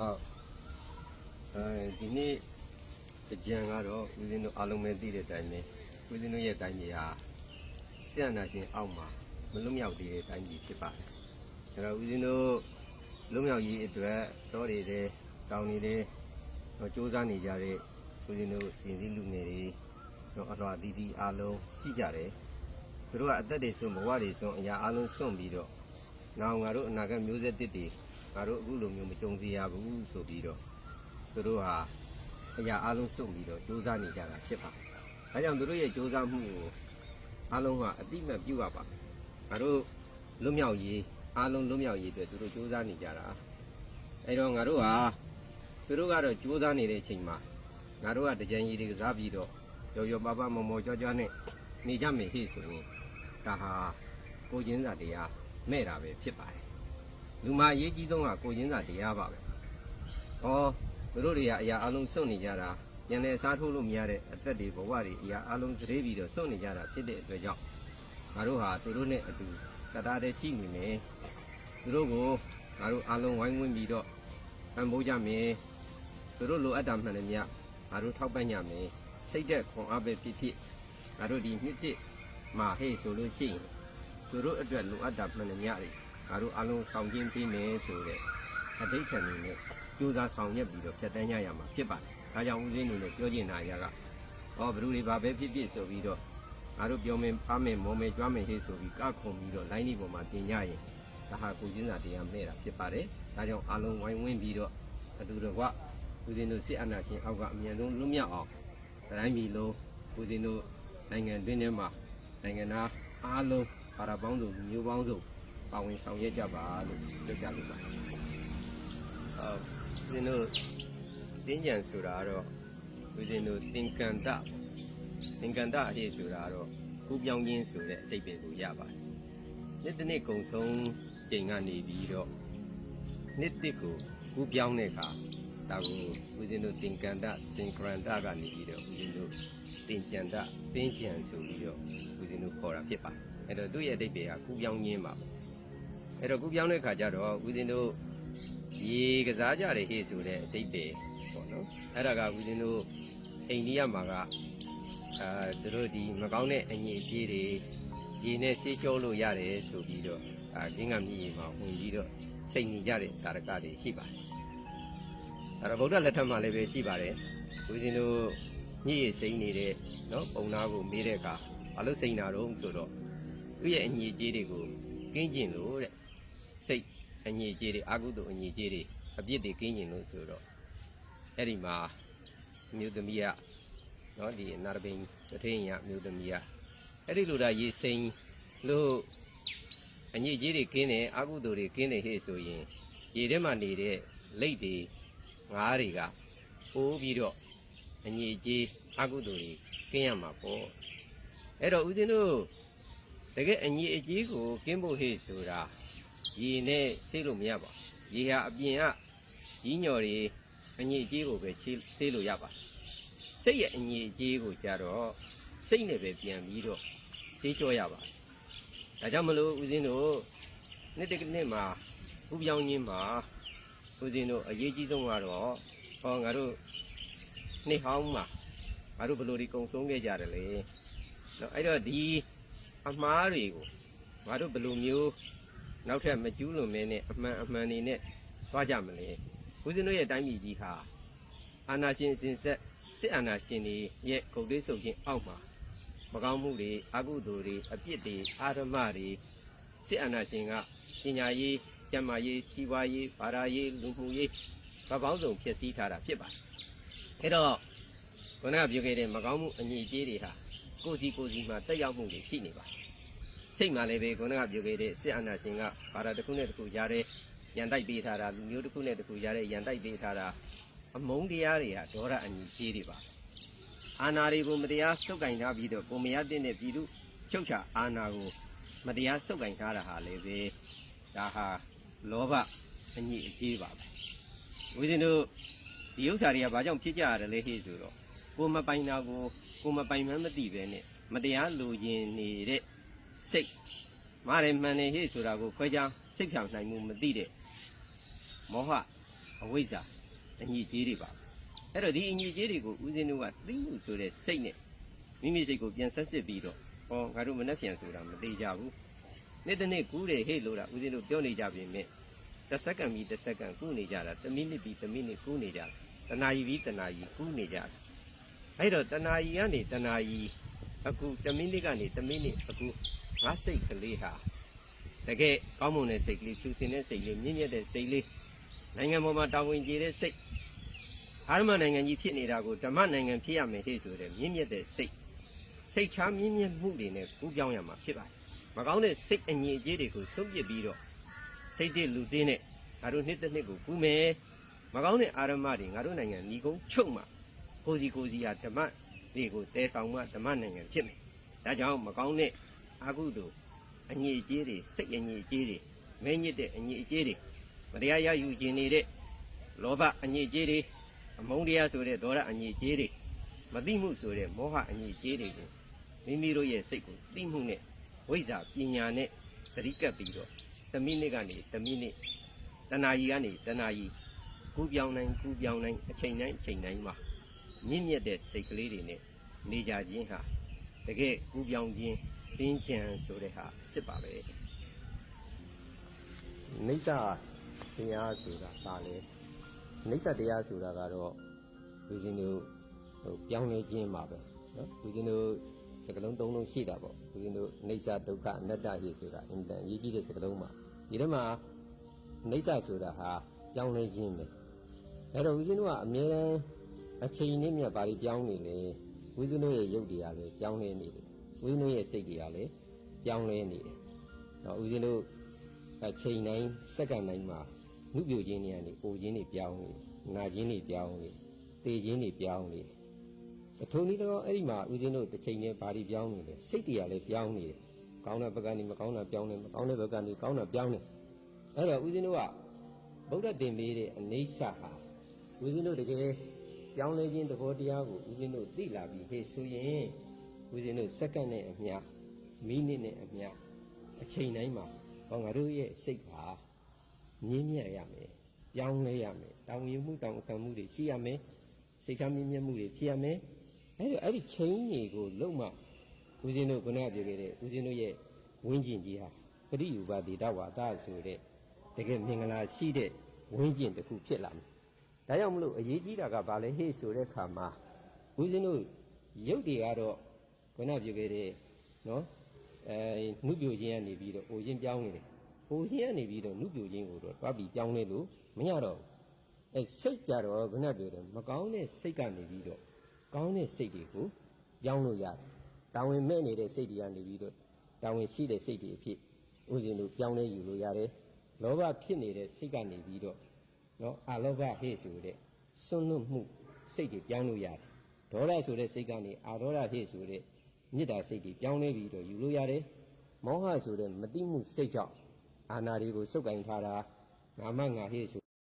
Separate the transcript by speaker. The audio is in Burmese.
Speaker 1: ဟုတ်အဲဒီနေ့ကြံကတော့ဦးဇင်းတို့အားလုံးပဲသိတဲ့အတိုင်းပဲဦးဇင်းတို့ရဲ့တိုင်းပြည်ဟာဆရာနာရှင်အောက်မှာမလွတ်မြောက်သေးတဲ့တိုင်းပြည်ဖြစ်ပါတယ်။အဲတော့ဦးဇင်းတို့လွတ်မြောက်ရေးအတွက်တော်တွေတဲ့တောင်းနေတဲ့တော့စူးစမ်းနေကြတဲ့ဦးဇင်းတို့ရှင်စည်းလူငယ်တွေတော့အတော်အသီးသီးအားလုံးရှိကြတယ်။သူတို့ကအသက်တွေဆုံးဘဝတွေဆုံးအရာအားလုံးစွန့်ပြီးတော့နောင်ငါတို့အနာဂတ်မျိုးဆက်တစ်တွေ ငါတို့အခုလိုမျိုးမကြုံစေရဘူးဆိုပြီးတော့သူတို့ဟာအရာအားလုံးစွန့်ပြီးတော့စူးစမ်းနေကြတာဖြစ်ပါတယ်။ဒါကြောင့်သူတို့ရဲ့စူးစမ်းမှုကိုအားလုံးကအတိအမှတ်ပြုရပါမယ်။ငါတို့လွတ်မြောက်ရေးအားလုံးလွတ်မြောက်ရေးအတွက်သူတို့စူးစမ်းနေကြတာ။အဲတော့ငါတို့ဟာသူတို့ကတော့စူးစမ်းနေတဲ့အချိန်မှာငါတို့ကတကြံရည်တွေကစားပြီးတော့ရော်ရော်ပါပါမော်မော်ကြွားကြွားနဲ့နေကြမယ်ဟိဆိုရင်ဒါဟာကိုချင်းစာတရားမဲ့တာပဲဖြစ်ပါတယ်။ လူမအရေးကြီးဆုံးကကိုချင်းစာတရားပါပဲ။ဟောသူတို့တွေကအရာအလုံးစွန့်နေကြတာပြန်လဲစားထိုးလို့မရတဲ့အသက်တွေဘဝတွေအရာအလုံးစရေးပြီးတော့စွန့်နေကြတာဖြစ်တဲ့အတွက်ကြောင့်ငါတို့ဟာသူတို့နဲ့အတူတရားတည်းရှိနေမယ်။သူတို့ကိုငါတို့အလုံးဝိုင်းဝန်းပြီးတော့ပံ့ပိုးကြမယ်။သူတို့လိုအပ်တာမှန်တယ်မြတ်ငါတို့ထောက်ပံ့ကြမယ်။စိတ်သက်ခွန်အားပဲဖြစ်ဖြစ်ငါတို့ဒီနှစ်တစ်မှာဟေ့ဆိုလို့ရှိရင်သူတို့အတွက်လိုအပ်တာမှန်တယ်မြတ်တွေ ငါတို့အလုံးဆောင်ကျင်းပေးမယ်ဆိုတဲ့အဋိဋ္ဌာန်တွေနဲ့ကြိုးစားဆောင်ရွက်ပြီးတော့ဖြတ်တန်းကြရမှာဖြစ်ပါတယ်။ဒါကြောင့်ဦးစင်းတို့လည်းပြောချင်တာအရာကဟောဘ누구တွေဘာပဲဖြစ်ဖြစ်ဆိုပြီးတော့ငါတို့ပြောမယ်ဖားမယ်မော်မယ်ကြွားမယ်ဟေ့ဆိုပြီးကခုံပြီးတော့လိုင်းဒီပေါ်မှာတင်ကြရင်ဒါဟာကိုချင်းစာတရားမဲ့တာဖြစ်ပါတယ်။ဒါကြောင့်အလုံးဝိုင်းဝန်းပြီးတော့အတူတကွဦးစင်းတို့စစ်အာဏာရှင်အောက်ကအမြန်ဆုံးလွတ်မြောက်အောင်တိုင်းပြည်လုံးဦးစင်းတို့နိုင်ငံတွင်းထဲမှာနိုင်ငံသားအားလုံးပါရပေါင်းစုံလူမျိုးပေါင်းစုံ ပါဝင်ဆောင်ရွက်ကြပါလို့ပြောကြလိုပါတယ်။ဟုတ်ဦးစင်းတို့တင်းကြံဆိုတာကတော့ဦးဇင်းတို့သင်္ကန်တသင်္ကန်တအရေးဆိုတာကတော့ကူပြောင်းခြင်းဆိုတဲ့အတိတ်ပဲကိုရပါတယ်။နေ့တစ်နေ့ကုံဆုံးချိန်ကနေပြီးတော့နေ့တစ်ကိုကူပြောင်းတဲ့အခါဒါကိုဦးဇင်းတို့သင်္ကန်တသင်္ကရန္တကနေပြီးတော့ဦးဇင်းတို့တင်ကြံတတင်းကြံဆိုပြီးတော့ဦးဇင်းတို့ခေါ်တာဖြစ်ပါတယ်။အဲ့တော့သူ့ရဲ့အတိတ်ပဲကကူပြောင်းခြင်းပါပဲ။ အဲ့တော့ကူပြောင်းတဲ့အခါကျတော့ဦးဇင်းတို့ရေကစားကြတယ်ဟေ့ဆိုတဲ့အတိတ်ပဲပေါ့နော်အဲ့ဒါကဦးဇင်းတို့အိန္ဒိယမှာကအာသူတို့ဒီမကောင်းတဲ့အငြိအကျေးတွေရေနဲ့ဆေးကြောလို့ရတယ်ဆိုပြီးတော့အာကင်းကမြည်မှာဝင်ပြီးတော့စိတ်နေကြတဲ့တာရကတွေရှိပါတယ်အဲ့တော့ဗုဒ္ဓလက်ထက်မှာလည်းပဲရှိပါတယ်ဦးဇင်းတို့ညည်ရစိမ့်နေတဲ့နော်ပုံနာကိုမေးတဲ့အခါဘာလို့စိမ့်တာတော့ဆိုတော့သူ့ရဲ့အငြိအကျေးတွေကိုကင်းကျင်လို့တဲ့ စိတ်အငြိအကျေးတွေအာဟုတုအငြိအကျေးတွေအပြစ်တွေကင်းကျင်လို့ဆိုတော့အဲ့ဒီမှာအမျိုးသမီးကနော်ဒီနာရဘိန်တထင်းရအမျိုးသမီးကအဲ့ဒီလိုဒါရေစိမ်လို့အညစ်အကြေးတွေကင်းတယ်အာဟုတုတွေကင်းတယ်ဟဲ့ဆိုရင်ရေထဲမှာနေတဲ့လိတ်တွေငါးတွေကပိုးပြီးတော့အညစ်အကြေးအာဟုတုတွေကင်းရမှာပေါ့အဲ့တော့ဦးဇင်းတို့တကယ်အညစ်အကြေးကိုကင်းဖို့ဟဲ့ဆိုတာ ရေနဲ့ဆေးလို့မရပါဘူးရေဟာအပြင်ကကြီးညော်တွေအညစ်အကြေးကိုပဲဆေးလို့ရပါတယ်စိတ်ရဲ့အညစ်အကြေးကိုကြတော့စိတ်နဲ့ပဲပြန်ပြီးတော့ဆေးကြောရပါတယ်ဒါကြောင့်မလို့ဦးဇင်းတို့နေ့တစ်နေ့မှာဥပြောင်းခြင်းမှာဦးဇင်းတို့အရေးကြီးဆုံးကတော့ဟောငါတို့နေ့ဟောင်းမှာငါတို့ဘယ်လိုဒီကုံဆုံးခဲ့ကြတယ်လေနော်အဲ့တော့ဒီအမားတွေကိုငါတို့ဘယ်လိုမျိုး နောက်ထပ်မကျူးလွန်မဲနဲ့အမှန်အမှန်နေနဲ့သွားကြမလဲဦးဇင်းတို့ရဲ့တိုင်းပြည်ကြီးဟာအာနာရှင်စင်ဆက်စစ်အာဏာရှင်တွေရဲ့ဂုတ်လေးဆုပ်ခြင်းအောက်မှာမကောင်းမှုတွေအကုသိုလ်တွေအပြစ်တွေအာရမတွေစစ်အာဏာရှင်ကပညာရေးကျန်းမာရေးစီးပွားရေးဘာသာရေးလူမှုရေးဗပောင်းစုံဖြစ်စည်းထားတာဖြစ်ပါတယ်။အဲတော့ခုနကပြောခဲ့တဲ့မကောင်းမှုအညစ်အကြေးတွေဟာကိုယ်စီကိုယ်စီမှာတက်ရောက်မှုတွေရှိနေပါတယ်။ စိတ်မှလည်းပဲခုနကပြောခဲ့တဲ့စစ်အာဏာရှင်ကဘာသာတစ်ခုနဲ့တစ်ခုကြားတဲ့ရန်တိုက်ပေးထားတာလူမျိုးတစ်ခုနဲ့တစ်ခုကြားတဲ့ရန်တိုက်ပေးထားတာအမုန်းတရားတွေဟာဒေါရအညီကြီးတွေပါအာနာတွေကိုမတရားစုပ်ကင်ထားပြီးတော့ကိုမရတဲ့နဲ့ပြည်သူချုပ်ချအာနာကိုမတရားစုပ်ကင်ထားတာဟာလည်းပဲဒါဟာလောဘအညီအကြီးပါပဲဦးဇင်းတို့ဒီဥစ္စာတွေကဘာကြောင့်ဖြစ်ကြရတယ်လဲဟေ့ဆိုတော့ကိုမပိုင်တာကိုကိုမပိုင်မှန်းမသိပဲနဲ့မတရားလူရင်နေတဲ့ စိတ်မားတယ်မှန်တယ်ဟေ့ဆိုတာကိုခွဲခြားစိတ်ဖြောင်နိုင်မှုမသိတဲ့မောဟအဝိဇ္ဇာအညစ်အကြေးတွေပါအဲ့တော့ဒီအညစ်အကြေးတွေကိုဦးဇင်းတို့ကသိမှုဆိုတဲ့စိတ်နဲ့မိမိစိတ်ကိုပြန်ဆက်စစ်ပြီးတော့ဟောငါတို့မနှက်ပြန်ဆိုတာမသေးကြဘူးနေ့တစ်နေ့ကူးတယ်ဟေ့လို့တာဦးဇင်းတို့ပြောနေကြပြင်မဲ့တစ်စက္ကန့်ပြီးတစ်စက္ကန့်ကူးနေကြတာတစ်မိနစ်ပြီးတစ်မိနစ်ကူးနေကြတာတနာရီပြီးတနာရီကူးနေကြတာအဲ့တော့တနာရီကနေတနာရီအခုတစ်မိနစ်ကနေတစ်မိနစ်အခု ငါစိတ်ကလေးဟာတကယ်ကောင်းမွန်တဲ့စိတ်ကလေးဖြူစင်တဲ့စိတ်လေးမြင့်မြတ်တဲ့စိတ်လေးနိုင်ငံပေါ်မှာတာဝန်ကျေတဲ့စိတ်အာရမနိုင်ငံကြီးဖြစ်နေတာကိုဓမ္မနိုင်ငံဖြစ်ရမယ်ဟဲ့ဆိုတဲ့မြင့်မြတ်တဲ့စိတ်စိတ်ချမြင့်မြတ်မှုတွေနဲ့ကူးပြောင်းရမှာဖြစ်ပါတယ်။မကောင်းတဲ့စိတ်အငြိအကျေးတွေကိုစွန့်ပစ်ပြီးတော့စိတ်တည်းလူတင်းနဲ့ငါတို့နှစ်တစ်နှစ်ကိုကူးမယ်။မကောင်းတဲ့အာရမတွေငါတို့နိုင်ငံညီကုန်းချုပ်မှကိုစီကိုစီဟာဓမ္မတွေကိုတဲဆောင်မှဓမ္မနိုင်ငံဖြစ်မယ်။ဒါကြောင့်မကောင်းတဲ့ အကုသို့အငြိအကျေးတွေစိတ်အငြိအကျေးတွေမဲညစ်တဲ့အငြိအကျေးတွေမတရားရယူခြင်းနေတဲ့လောဘအငြိအကျေးတွေအမုန်းတရားဆိုတဲ့ဒေါရအညစ်အကြေးတွေမသိမှုဆိုတဲ့မောဟအညစ်အကြေးတွေကိုမိမိတို့ရဲ့စိတ်ကိုသိမှုနဲ့ဝိဇ္ဇာပညာနဲ့သတိကပ်ပြီးတော့တစ်မိနစ်ကနေတစ်မိနစ်တဏှာကြီးကနေတဏှာကြီးကူးပြောင်းနိုင်ကူးပြောင်းနိုင်အချိန်တိုင်းအချိန်တိုင်းမှာမြင့်မြတ်တဲ့စိတ်ကလေးတွေနဲ့နေကြခြင်းဟာတကယ်ကူးပြောင်းခြင်း တင်းချံဆိုတဲ့ဟာအစ်စ်ပါပဲနိစ္စတရားဆိုတာပါလေနိစ္စတရားဆိုတာကတော့လူရှင်တို့ဟိုပြောင်းလဲခြင်းပါပဲနော်လူရှင်တို့စကလုံးသုံးလုံးရှိတာပေါ့လူရှင်တို့နိစ္စဒုက္ခအနတ္တဟိဆိုတာအင်တန်အရေးကြီးတဲ့စကလုံးပါဒီထဲမှာနိစ္စဆိုတာဟာပြောင်းလဲခြင်းပဲအဲ့တော့လူရှင်တို့ကအမြဲတမ်းအချိန်နဲ့မြတ်ပါပြီးပြောင်းနေလေလူရှင်တို့ရဲ့ရုပ်တရားလည်းပြောင်းလဲနေတယ် လူရှင်တို့ရဲ့စိတ်တရားလည်းပြောင်းလဲနေတယ်တော့လူရှင်တို့အချိန်တိုင်းစက္ကန့်တိုင်းမှာနုပြိုခြင်းတွေကနေအိုခြင်းတွေပြောင်းနေတယ်နာခြင်းတွေပြောင်းနေတယ်တေခြင်းတွေပြောင်းနေတယ်အထုံနည်းတော့အဲ့ဒီမှာဦးဇင်းတို့တစ်ချိန်နဲ့ဘာတွေပြောင်းနေလဲစိတ်တရားလည်းပြောင်းနေတယ်ကောင်းတဲ့ဘက်ကနေမကောင်းတာပြောင်းနေမကောင်းတဲ့ဘက်ကနေကောင်းတာပြောင်းနေအဲ့တော့ဦးဇင်းတို့ကဗုဒ္ဓတင်ပေးတဲ့အနေဆာဟာဦးဇင်းတို့တကယ်ပြောင်းလဲခြင်းသဘောတရားကိုဦးဇင်းတို့သိလာပြီဟေ့ဆိုရင် ဦးဇင်းတို့စက္ကန့်နဲ့အမျှမိနစ်နဲ့အမျှအချိန်တိုင်းမှာဟောငါတို့ရဲ့စိတ်ဟာမြင့်မြတ်ရမယ်ပြောင်းလဲရမယ်တောင်းယူမှုတောင်းခံမှုတွေရှိရမယ်စိတ်ချမြင့်မြတ်မှုတွေဖြစ်ရမယ်အဲ့တော့အဲ့ဒီချိန်ကြီးကိုလုံးမဦးဇင်းတို့ခုနကပြောခဲ့တဲ့ဦးဇင်းတို့ရဲ့ဝင်းကျင်ကြီးဟာပရိယူပါတိတဝါဒဆိုတဲ့တကယ်မင်္ဂလာရှိတဲ့ဝင်းကျင်တစ်ခုဖြစ်လာမယ်ဒါကြောင့်မလို့အရေးကြီးတာကဘာလဲဟေ့ဆိုတဲ့ခါမှာဦးဇင်းတို့ရုပ်တွေကတော့ ခုနပြောခဲ့တဲ့နော်အဲနုပြိုခြင်းကနေပြီးတော့အိုခြင်းပြောင်းနေတယ်အိုခြင်းကနေပြီးတော့နုပြိုခြင်းကိုတော့တွားပြီးပြောင်းလဲလို့မရတော့ဘူးအဲစိတ်ကြတော့ခုနပြောတယ်မကောင်းတဲ့စိတ်ကနေပြီးတော့ကောင်းတဲ့စိတ်တွေကိုပြောင်းလို့ရတယ်တာဝန်မဲ့နေတဲ့စိတ်တွေကနေပြီးတော့တာဝန်ရှိတဲ့စိတ်တွေအဖြစ်ဥစဉ်တို့ပြောင်းလဲယူလို့ရတယ်လောဘဖြစ်နေတဲ့စိတ်ကနေပြီးတော့နော်အလောဘဟေ့ဆိုတဲ့စွန့်လွတ်မှုစိတ်တွေပြောင်းလို့ရတယ်ဒေါသဆိုတဲ့စိတ်ကနေအာဒေါသဟေ့ဆိုတဲ့ မေတ္တာစိတ်တွေပြောင်းလဲပြီးတော့ယူလို့ရတယ်မောဟဆိုတဲ့မတိမှုစိတ်ကြောင့်အာနာတွေကိုစုပ်ကင်ထားတာငါမငါဟေ့ဆို